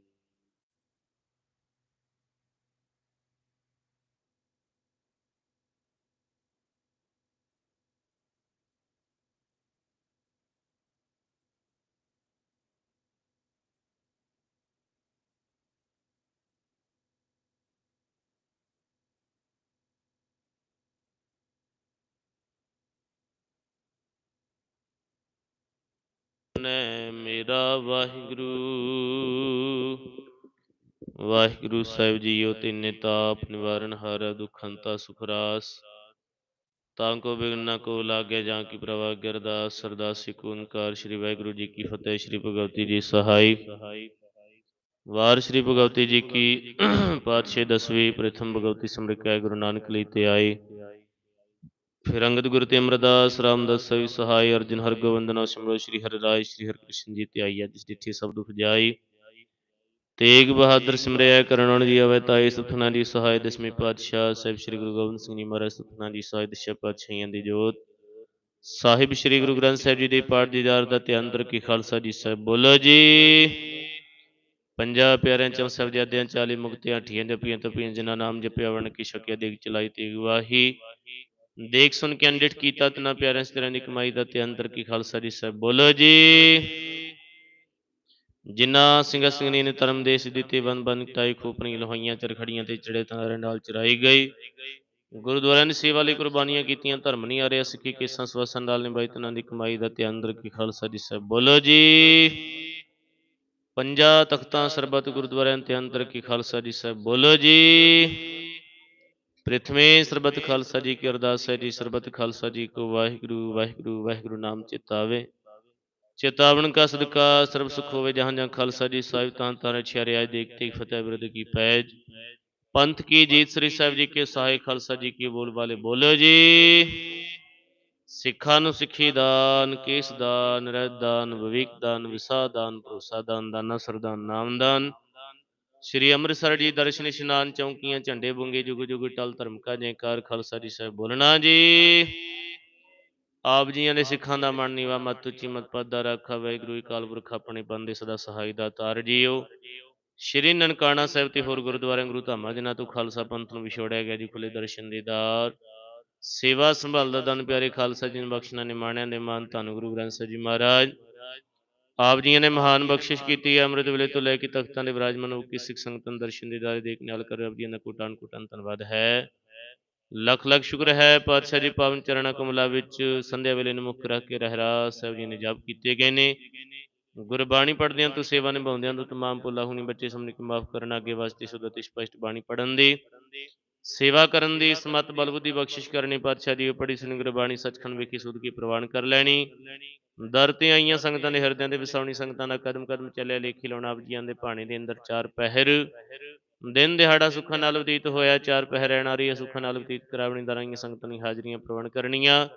ਨੇ ਮੇਰਾ ਵਾਹਿਗੁਰੂ। ਵਾਹਿਗੁਰੂ ਸਾਹਿਬ ਜੀਓ, ਤਿੰਨੇ ਤਾਪ ਨਿਵਾਰਨ ਹਾਰ ਦੁਖ ਹੰਤਾ ਤਾਂ ਕੋ ਬਿਗਨ ਨ ਕੋ ਲਾਗੇ ਜਾਂ ਕੀ ਪ੍ਰਭਾ ਗਿਰਦਾਸ ਸਰਦਾਸੀ ਕੋ ਸ੍ਰੀ ਵਾਹਿਗੁਰੂ ਜੀ ਕੀ ਫਤਿਹ, ਸ੍ਰੀ ਭਗਵਤੀ ਜੀ ਸਹਾਈ। ਵਾਰ ਸ੍ਰੀ ਭਗਵਤੀ ਜੀ ਕੀ ਪਾਤਸ਼ਾਹ ਦਸਵੀਂ ਪ੍ਰਥਮ ਭਗਵਤੀ ਸਮਰਿਕਾ ਗੁਰੂ ਨਾਨਕ ਲਈ ਤੇ ਆਈ ਫਿਰ ਅੰਗਦ ਗੁਰੂ ਤੇ ਅਮਰਦਾਸ, ਰਾਮਦਾਸ ਸਵੀ ਸਹਾਈ, ਅਰਜਨ ਹਰਗੋਬਿੰਦ ਨਾਮ ਸਿਮਰੋ, ਸ੍ਰੀ ਹਰਿ ਰਾਇ ਸ੍ਰੀ ਹਰਿਕ੍ਰਿਸ਼ਨ ਜੀ ਤੇ ਆਈ ਜਿਸ ਡਿਠੀ ਸਭ ਦੁਖ ਜਾਈ। ਤੇਗ ਬਹਾਦਰ ਸਿਮਰਿਆ, ਕਰਨਣ ਜੀ ਅਵੈ ਤਾਈ ਸੁਖਨਾ ਜੀ ਸਹਾਇ ਦਸਵੇਂ ਪਾਤਸ਼ਾਹ ਸਾਹਿਬ ਸ੍ਰੀ ਗੁਰੂ ਗੋਬਿੰਦ ਸਿੰਘ ਜੀ ਮਹਾਰਾਜ, ਸੁਖਨਾ ਜੀ ਸਹਾਇ ਦਸ਼ਾ ਪਾਤਸ਼ਾਹੀਆਂ ਦੀ ਜੋਤ। ਸਾਹਿਬ ਸ੍ਰੀ ਗੁਰੂ ਗ੍ਰੰਥ ਸਾਹਿਬ ਜੀ ਦੇ ਪਾਠ ਦੀਦਾਰ ਦਾ ਤੇ ਅੰਦਰ ਕੀ ਖਾਲਸਾ ਜੀ ਸਾਹਿਬ ਬੋਲੋ ਜੀ। ਪੰਜਾਹ ਪਿਆਰਿਆਂ ਚੋਂ ਸਾਹਿਬਜ਼ਾਦਿਆਂ ਚਾਲੀ ਮੁਕਤਿਆਂ ਠੀਆਂ ਜਪੀਆਂ, ਤਪੀਆਂ, ਜਿਨ੍ਹਾਂ ਨਾਮ ਜਪਿਆ ਵਣ ਕੀ, ਸ਼ਕਿਆ ਦੇਖ ਚਲਾਈ ਤੇ ਗਵਾਹੀ ਦੇਖ ਸੁਣ ਕੇ ਅੰਡਿਠ ਕੀਤਾ ਤਨਾ ਪਿਆਰਿਆਂ ਸਿਰਾਂ ਦੀ ਕਮਾਈ ਦਾ ਤੇ ਅੰਦਰ ਕੀ ਖਾਲਸਾ ਜੀ ਸਾਹਿਬ। ਬੋਲੋ ਜੀ। ਜਿਨ੍ਹਾਂ ਸਿੰਘਾਂ ਸਿੰਘਣੀ ਨੇ ਧਰਮ ਦੇਸ਼ ਦਿੱਤੇ ਬੰਦ ਬੰਦ ਕਟਾਈ ਖੋਪਣੀ ਲੋਹਾਈਆਂ ਚਰਖੜੀਆਂ ਤੇ ਚੜੇ ਤਾਰੇ ਨਾਲ ਚਰਾਈ ਗਈ। ਗੁਰਦੁਆਰਿਆਂ ਦੀ ਸੇਵਾ ਲਈ ਕੁਰਬਾਨੀਆਂ ਕੀਤੀਆਂ, ਧਰਮ ਨਹੀਂ ਆ ਰਿਹਾ ਸਿੱਖੀ ਕੇਸਾਂ ਸਵਾਸਾਂ ਨਾਲ ਨਿਭਾਈ ਤਨਾਂ ਦੀ ਕਮਾਈ ਦਾ ਤੇ ਅੰਦਰ ਕੀ ਖਾਲਸਾ ਜੀ ਸਾਹਿਬ। ਬੋਲੋ ਜੀ। ਪੰਜਾ ਤਖਤਾਂ ਸਰਬਤ ਗੁਰਦੁਆਰਿਆਂ ਤੇ ਅੰਦਰ ਕੀ ਖਾਲਸਾ ਜੀ ਸਾਹਿਬ। ਬੋਲੋ ਜੀ। ਪ੍ਰਥਮੇ ਸਰਬਤ ਖਾਲਸਾ ਜੀ ਕੀ ਅਰਦਾਸ ਹੈ ਜੀ, ਸਰਬਤ ਖਾਲਸਾ ਜੀ ਕੋ ਵਾਹਿਗੁਰੂ ਵਾਹਿਗੁਰੂ ਵਾਹਿਗੁਰੂ ਨਾਮ ਚਿਤਾਵੇ। ਚੇਤਾਵਨ ਕਾ ਸਦਕਾ, ਸਰਬ ਸੁਖ ਹੋਵੇ ਜਹਾਂ ਜਹਾਂ ਖਾਲਸਾ ਜੀ, ਸਾਹਿਬ ਤਾਂ ਤਾਰੇ ਛਿਆਰੇ ਆਜ ਦੇਖਤੇ ਫਤਿਹ ਬਿਰਦ ਕੀ ਪੈਜ। ਪੰਥ ਕੀ ਜੀਤ ਸ੍ਰੀ ਸਾਹਿਬ ਜੀ ਕੇ ਸਹਾਇ ਖਾਲਸਾ ਜੀ ਕੀ ਬੋਲ ਵਾਲੇ ਬੋਲੋ ਜੀ। ਸਿੱਖਾਂ ਨੂੰ ਸਿੱਖੀ ਦਾਨ, ਕੇਸ ਦਾਨ, ਰਹਿਤ ਦਾਨ, ਵਿਵੇਕ ਦਾਨ ਵਿਸਾ ਦਾਨ, ਭਰੋਸਾ ਦਾਨ, ਦਾਨਾ ਸਰਦਾਨ ਨਾਮ ਦਾਨ। ਸ਼੍ਰੀ ਅੰਮ੍ਰਿਤਸਰ ਜੀ ਦਰਸ਼ਨ ਇਸ਼ਨਾਨ ਚੌਂਕੀਆਂ, ਝੰਡੇ ਬੁੰਗੇ, ਜੁਗ ਜੁਗ ਟਲ ਧਰਮ ਕਾ ਜੈਕਾਰ ਖਾਲਸਾ ਜੀ ਸਾਹਿਬ ਬੋਲਣਾ। ਜੀ, ਆਪ ਜੀਆਂ ਦੇ ਸਿੱਖਾਂ ਦਾ ਮਨ ਨੀਵਾ, ਮਤ ਉੱਚੀ, ਮਤ ਪਦਾ ਰੱਖਾ, ਵਾਹਿਗੁਰੂ ਅਕਾਲ ਪੁਰਖ ਆਪਣੇ ਬੰਦੇ ਸਦਾ ਸਹਾਈ ਦਾ ਤਾਰ ਜੀਓ। ਸ਼੍ਰੀ ਨਨਕਾਣਾ ਸਾਹਿਬ ਤੇ ਹੋਰ ਗੁਰਦੁਆਰਿਆਂ, ਗੁਰੂ ਧਾਮਾਂ, ਜਿਨ੍ਹਾਂ ਤੋਂ ਖਾਲਸਾ ਪੰਥ ਨੂੰ ਵਿਛੋੜਿਆ ਗਿਆ ਜੀ, ਖੁੱਲੇ ਦਰਸ਼ਨ ਦੀਦਾਰ ਸੇਵਾ ਸੰਭਾਲ ਦਾ ਦਨ ਪਿਆਰੇ ਖਾਲਸਾ ਜੀ ਨੂੰ ਬਖਸ਼ਣਾ ਨਿਮਾਣਿਆਂ ਦੇ ਮਾਨ, ਧੰਨ ਗੁਰੂ ਗ੍ਰੰਥ ਸਾਹਿਬ ਜੀ ਮਹਾਰਾਜ। ਆਪ ਜੀ ਨੇ ਮਹਾਨ ਬਖਸ਼ਿਸ਼ ਕੀਤੀ ਹੈ ਅੰਮ੍ਰਿਤ ਵੇਲੇ ਤੋਂ ਲੈ ਕੇ ਤਖਤਾਂ ਦੇ ਵਿਰਾਜਮਾਨ ਹੋ ਕੇ ਸਿੱਖ ਸੰਗਤਾਂ ਨੂੰ ਦਰਸ਼ਨ ਦੀਦਾਰ ਦੇਖ ਨਾਲ ਕਰ ਆਪ ਜੀਆਂ ਦਾ ਕੋਟਾਨ ਕੋਟਾਨ ਧੰਨਵਾਦ ਹੈ। ਲੱਖ ਲੱਖ ਸ਼ੁਕਰ ਹੈ, ਪਾਤਸ਼ਾਹ ਜੀ ਪਾਵਨ ਚਰਣਾ ਕਮਲਾ ਵਿੱਚ ਸੰਧਿਆ ਵੇਲੇ ਨੂੰ ਮੁੱਖ ਰੱਖ ਕੇ ਰਹਿਰਾਸ ਸਾਹਿਬ ਜੀ ਨੇ ਜਪ ਕੀਤੇ ਗਏ ਨੇ। ਗੁਰਬਾਣੀ ਪੜ੍ਹਦਿਆਂ ਤੋਂ, ਸੇਵਾ ਨਿਭਾਉਂਦਿਆਂ ਤੋਂ, ਤਮਾਮ ਭੁੱਲਾ ਹੁਣੀ ਬੱਚੇ ਸਮਝ ਕੇ ਮਾਫ ਕਰਨਾ ਅੱਗੇ ਵਾਸਤੇ ਸ਼ੁੱਧ ਸਪਸ਼ਟ ਬਾਣੀ ਪੜ੍ਹਨ ਦੀ। ਸੇਵਾ ਕਰਨ ਦੀ, ਸਮਤ ਬਲਬੁੱਧੀ ਬਖਸ਼ਿਸ਼ ਕਰਨੀ, ਪਾਤਸ਼ਾਹ ਦੀ ਪੜੀ ਸੁਣੀ ਗੁਰਬਾਣੀ ਸੱਚਖੰਡ ਵੇਖੀ, ਸੁਧ ਕੀ ਪ੍ਰਵਾਨ ਕਰ ਲੈਣੀ। ਦਰ ਤੇ ਆਈਆਂ ਸੰਗਤਾਂ ਦੇ ਹਿਰਦਿਆਂ ਦੇ ਵਿਸਾਉਣੀ ਸੰਗਤਾਂ ਦਾ ਕਦਮ ਕਦਮ ਚੱਲਿਆ ਲੇਖੀ ਲਾਉਣਾ ਆਪ ਜੀਆਂ ਦੇ ਭਾਣੇ ਦੇ ਅੰਦਰ ਚਾਰ ਪਹਿਰ। ਦਿਨ ਦਿਹਾੜਾ ਸੁੱਖਾਂ ਨਾਲ ਬਤੀਤ ਹੋਇਆ ਚਾਰ ਪਹਿਰ ਰਹਿਣ ਹੈ ਸੁੱਖਾਂ ਨਾਲ ਬਤੀਤ ਕਰਾਵਣੀ ਦਰਾਂਗੀਆਂ ਸੰਗਤਾਂ ਦੀ ਹਾਜ਼ਰੀਆਂ ਪ੍ਰਵਣ ਕਰਨੀਆਂ।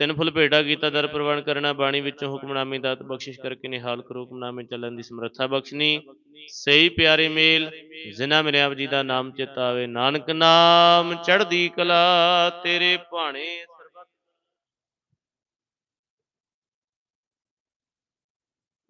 ਤਿੰਨ ਫੁੱਲ ਭੇਟਾ ਕੀਤਾ ਦਰ ਪ੍ਰਵਾਨ ਕਰਨਾ ਬਾਣੀ ਵਿੱਚੋਂ ਹੁਕਮਨਾਮੇ ਦਾਤ ਬਖਸ਼ਿਸ਼ ਕਰਕੇ ਨਿਹਾਲ ਕਰੋ ਹੁਕਮਨਾਮੇ ਚੱਲਣ ਦੀ ਸਮਰੱਥਾ ਬਖਸ਼ਣੀ। ਸਹੀ ਪਿਆਰੇ ਮੇਲ ਜਿਨ੍ਹਾਂ ਮੇਰੇ ਆਪ ਜੀ ਦਾ ਨਾਮ ਚਿਤ ਆਵੇ ਨਾਨਕ ਨਾਮ ਚੜ੍ਹਦੀ ਕਲਾ ਤੇਰੇ ਭਾਣੇ ਸਰਬੱਤ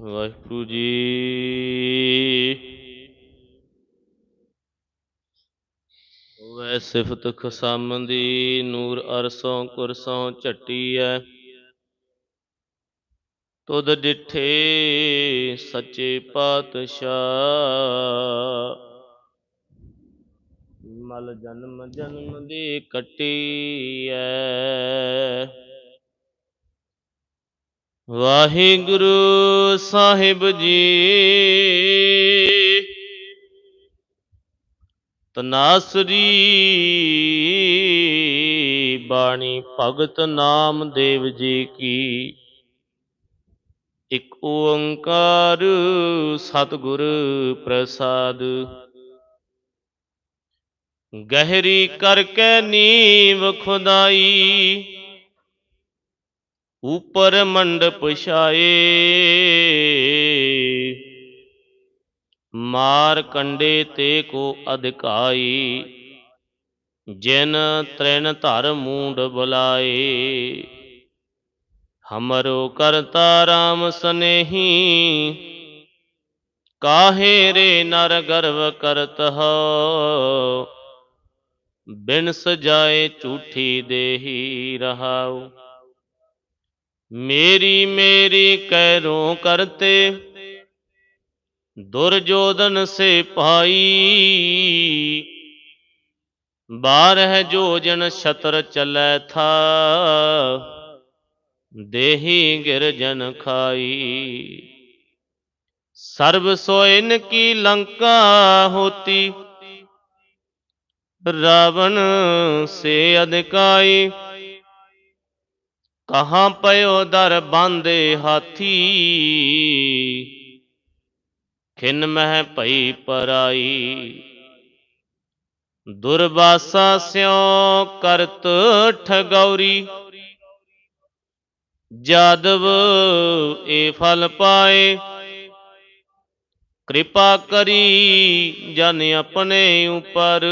ਵਾਹਿਗੁਰੂ ਜੀ। ਵੈ ਸਿਫਤ ਖਸਮ ਦੀ, ਨੂਰ ਅਰਸੋਂ ਕੁਰਸੋਂ ਝੱਟੀਐ ਤੁਧ ਡਿਠੇ ਸੱਚੇ ਪਾਤਸ਼ਾਹ। ਮਲ ਜਨਮ ਜਨਮ ਦੀ ਕੱਟੀਐ ਵਾਹਿਗੁਰੂ ਸਾਹਿਬ ਜੀ। ਤਨਾਸਰੀ ਬਾਣੀ ਭਗਤ ਨਾਮਦੇਵ ਜੀ ਕੀ। ਇਕ ਓੰਕਾਰ ਸਤਿਗੁਰ ਪ੍ਰਸਾਦ। ਗਹਿਰੀ ਕਰਕੇ ਨੀਵ ਖੁਦਾਈ। ਉਪਰ ਮੰਡਪ ਛਾਏ। ਮਾਰ ਕੰਡੇ ਤੇ ਕੋ ਅਧਿਕਾਈ। ਜਿਨ ਤ੍ਰਿਣ ਧਰ ਮੂੰਡ ਬੁਲਾਏ। ਹਮਰੋ ਕਰਤਾ ਰਾਮ ਸਨੇਹੀ। ਕਾਹੇ ਰੇ ਨਰ ਗਰਵ ਕਰਤ ਹੋ। ਬਿਨ ਸਜਾਏ ਝੂਠੀ ਦੇਹੀ ਰਹਾਉ। ਮੇਰੀ ਮੇਰੀ ਕਹਿਰੋ ਕਰਤੇ ਦੁਰਜੋਧਨ ਸੇ ਭਾਈ। ਬਾਰਹ ਜੋਜਨ ਛਤਰ ਚਲੈ ਥਾ, ਦੇਹੀ ਗਿਰਜਨ ਖਾਈ। ਸਰਬ ਸੋਇਨ ਕੀ ਲੰਕਾ ਹੋਤੀ, ਰਾਵਣ ਸੇ ਅਧਿਕਾਈ। ਕਹਾਂ ਪਇਓ ਦਰ ਬਾਂਦੇ ਹਾਥੀ? ਖਿਨ ਮਹਿ ਭਈ ਪਰਾਈ। ਦੁਰਵਾਸਾ ਸਿਉ ਕਰਤ ਠਗੌਰੀ। ਜਾਦਵ ਏ ਫਲ ਪਾਏ। ਕਿਰਪਾ ਕਰੀ ਜਨ ਆਪਣੇ ਉਪਰ।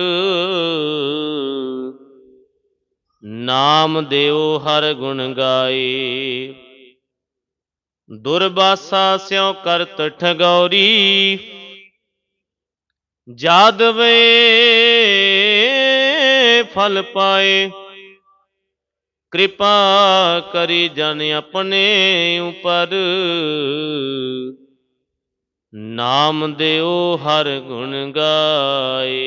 ਨਾਮ ਦਿਓ ਹਰ ਗੁਣ ਗਾਏ ਦੁਰਬਾਸਾ ਸਿਉ ਕਰਤ ਠਗੌਰੀ। ਜਾਦਵੇ ਫਲ ਪਾਏ। ਕਿਰਪਾ ਕਰੀ ਜਨ ਆਪਣੇ ਉਪਰ। ਨਾਮ ਦਿਓ ਹਰ ਗੁਣ ਗਾਏ